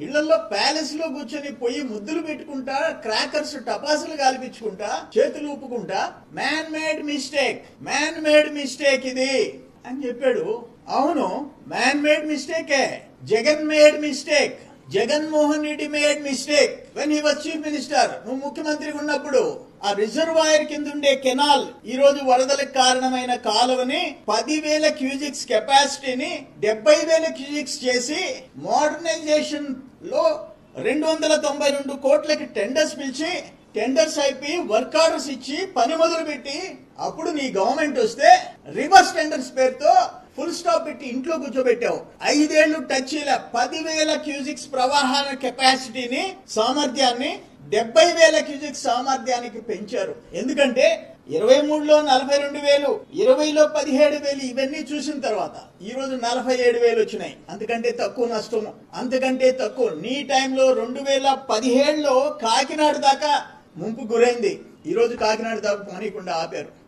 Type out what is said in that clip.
ఇళ్ళలో ప్యాలెస్లో కూర్చొని పొయ్యి ముద్దులు పెట్టుకుంటా క్రాకర్స్ టపాసులు కాల్పించుకుంటా చేతులు ఊపుకుంటా man made mistake man made mistake ఇది అని చెప్పాడు. అవును man made మిస్టేకే Jagan made mistake Jaganmohan Reddy made mistake when he was chief minister నువ్వు ముఖ్యమంత్రి ఉన్నప్పుడు ఆ రిజర్వాయర్ కింద ఉండే కెనాల్ ఈ రోజు వరదలకు కారణమైన కాలువని పదివేల క్యూజిక్స్ కెపాసిటీని డెబ్బై వేల క్యూజిక్స్ చేసి మోడర్నైజేషన్లో రెండు వందల తొంభై రెండు కోట్లకి టెండర్స్ పిలిచి టెండర్స్ అయిపోయి వర్క్ ఆర్డర్స్ ఇచ్చి పని మొదలు పెట్టి అప్పుడు నీ గవర్నమెంట్ వస్తే రివర్స్ టెండర్స్ పేరుతో ఫుల్ స్టాప్ పెట్టి ఇంట్లో కూర్చోబెట్టావు. ఐదేళ్ళు టచ్ చేయలే. పదివేల క్యూజిక్స్ ప్రవాహాల కెపాసిటీని సామర్థ్యాన్ని డెబ్బై వేల క్యూజిక్స్ సామర్థ్యానికి పెంచారు. ఎందుకంటే ఇరవై మూడులో నలభై రెండు వేలు ఇరవైలో పదిహేడు వేలు ఇవన్నీ చూసిన తర్వాత ఈ రోజు నలభై ఏడు వేలు వచ్చినాయి. అందుకంటే తక్కువ నష్టము. అంతకంటే తక్కువ. నీ టైంలో రెండు వేల పదిహేడులో కాకినాడ దాకా ముంపు గురైంది. ఈ రోజు కాకినాడ దాకా పోనీకుండా ఆపారు.